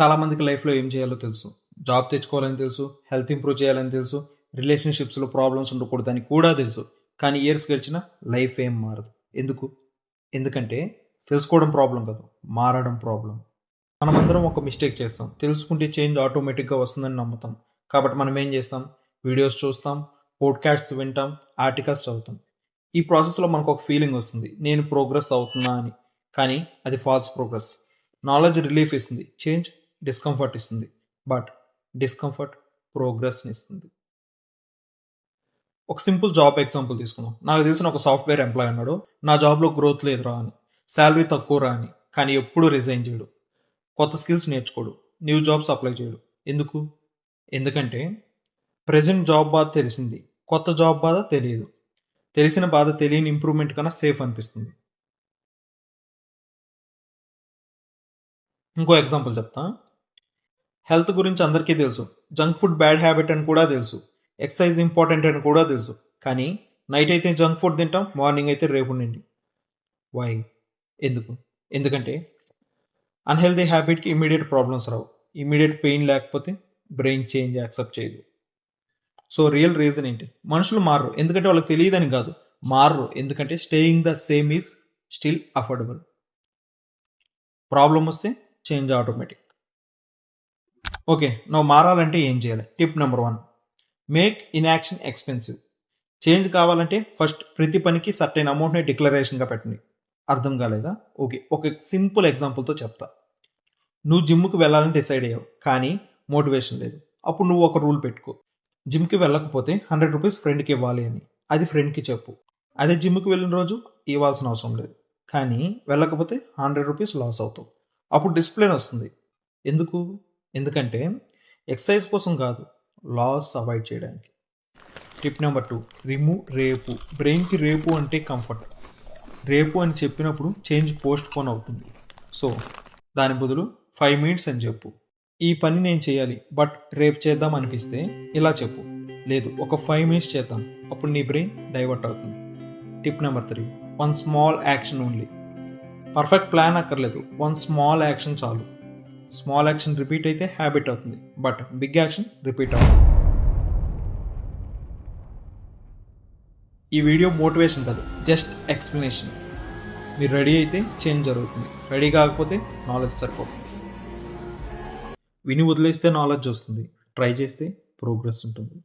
చాలా మందికి లైఫ్లో ఏం చేయాలో తెలుసు. జాబ్ తెచ్చుకోవాలని తెలుసు హెల్త్ ఇంప్రూవ్ చేయాలని తెలుసు రిలేషన్షిప్స్లో ప్రాబ్లమ్స్ ఉండకూడదని కూడా తెలుసు. కానీ ఇయర్స్ గడిచిన లైఫ్ ఏం మారదు. ఎందుకు? ఎందుకంటే తెలుసుకోవడం ప్రాబ్లం కాదు మారడం ప్రాబ్లం మనమందరం ఒక మిస్టేక్ చేస్తాం. తెలుసుకుంటే చేంజ్ ఆటోమేటిక్గా వస్తుందని నమ్ముతాం. కాబట్టి మనం ఏం చేస్తాం? వీడియోస్ చూస్తాం పోడ్కాస్ట్స్ వింటాం ఆర్టికల్స్ చదువుతాం. ఈ ప్రాసెస్లో మనకు ఒక ఫీలింగ్ వస్తుంది. నేను ప్రోగ్రెస్ అవుతున్నా అని. కానీ అది ఫాల్స్ ప్రోగ్రెస్ నాలెడ్జ్ రిలీఫ్ ఇస్తుంది. చేంజ్ డిస్కంఫర్ట్ ఇస్తుంది. బట్ డిస్కంఫర్ట్ ప్రోగ్రెస్ని ఇస్తుంది. ఒక సింపుల్ జాబ్ ఎగ్జాంపుల్ తీసుకున్నాం నాకు తెలిసిన ఒక సాఫ్ట్వేర్ ఎంప్లాయ్ ఉన్నాడు. నా జాబ్లో గ్రోత్ లేదురా అని. శాలరీ తక్కువ రా అని. కానీ ఎప్పుడు రిజైన్ చేయడు. కొత్త స్కిల్స్ నేర్చుకోడు. న్యూ జాబ్స్ అప్లై చేయడు. ఎందుకు? ఎందుకంటే ప్రజెంట్ జాబ్ బాధ తెలిసింది. కొత్త జాబ్ బాధ తెలియదు. తెలిసిన బాధ తెలియని ఇంప్రూవ్మెంట్ కన్నా సేఫ్ అనిపిస్తుంది. ఇంకో ఎగ్జాంపుల్ చెప్తా. హెల్త్ గురించి అందరికీ తెలుసు. జంక్ ఫుడ్ బ్యాడ్ హ్యాబిట్ అని కూడా తెలుసు. ఎక్సర్సైజ్ ఇంపార్టెంట్ అని కూడా తెలుసు. కానీ నైట్ అయితే జంక్ ఫుడ్ తింటాం మార్నింగ్ అయితే రేపు ఉండండి వై ఎందుకు? ఎందుకంటే అన్హెల్దీ హ్యాబిట్కి ఇమీడియట్ ప్రాబ్లమ్స్ రావు. ఇమీడియట్ పెయిన్ లేకపోతే బ్రెయిన్ చేంజ్ యాక్సెప్ట్ చేయదు. సో రియల్ రీజన్ ఏంటి? మనుషులు మారరు. ఎందుకంటే వాళ్ళకి తెలియదని కాదు. మారరు. ఎందుకంటే staying the same is still affordable. Problem వస్తే చేంజ్ ఆటోమేటిక్. ఓకే నువ్వు మారాలంటే ఏం చేయాలి? Tip number one. Make inaction expensive. Change కావాలంటే ఫస్ట్ ప్రతి పనికి సర్టైన్ అమౌంట్ని డిక్లరేషన్గా పెట్టండి. అర్థం కాలేదా? ఓకే ఒక సింపుల్ ఎగ్జాంపుల్తో చెప్తా. నువ్వు జిమ్కి వెళ్ళాలని డిసైడ్ అయ్యావు కానీ మోటివేషన్ లేదు. అప్పుడు నువ్వు ఒక రూల్ పెట్టుకో. జిమ్కి వెళ్ళకపోతే హండ్రెడ్ రూపీస్ ఫ్రెండ్కి ఇవ్వాలి అని. అది ఫ్రెండ్కి చెప్పు. అదే జిమ్కి వెళ్ళిన రోజు ఇవ్వాల్సిన అవసరం లేదు. కానీ వెళ్ళకపోతే హండ్రెడ్ రూపీస్ లాస్ అవుతావు. అప్పుడు డిసిప్లిన్ వస్తుంది. ఎందుకు? ఎందుకంటే ఎక్సర్సైజ్ కోసం కాదు లాస్ అవాయిడ్ చేయడానికి. టిప్ నెంబర్ టూ రిమూవ్ రేపు. బ్రెయిన్కి రేపు అంటే కంఫర్ట్. రేపు అని చెప్పినప్పుడు చేంజ్ పోస్ట్ పోన్ అవుతుంది. సో దాని బదులు ఫైవ్ మినిట్స్ అని చెప్పు. ఈ పని నేను చేయాలి బట్ రేపు చేద్దాం అనిపిస్తే ఇలా చెప్పు. లేదు ఒక ఫైవ్ మినిట్స్ చేద్దాం. అప్పుడు నీ బ్రెయిన్ డైవర్ట్ అవుతుంది. Tip number three one small action only. Perfect plan అక్కర్లేదు. వన్ స్మాల్ యాక్షన్ చాలు. స్మాల్ యాక్షన్ రిపీట్ అయితే హ్యాబిట్ అవుతుంది. బట్ బిగ్ యాక్షన్ రిపీట్ అవుతుంది ఈ వీడియో మోటివేషన్ కాదు జస్ట్ ఎక్స్ప్లెనేషన్. మీరు రెడీ అయితే చేంజ్ జరుగుతుంది. రెడీ కాకపోతే నాలెడ్జ్ సరిపోతుంది విని వదిలేస్తే నాలెడ్జ్ వస్తుంది. ట్రై చేస్తే ప్రోగ్రెస్ ఉంటుంది.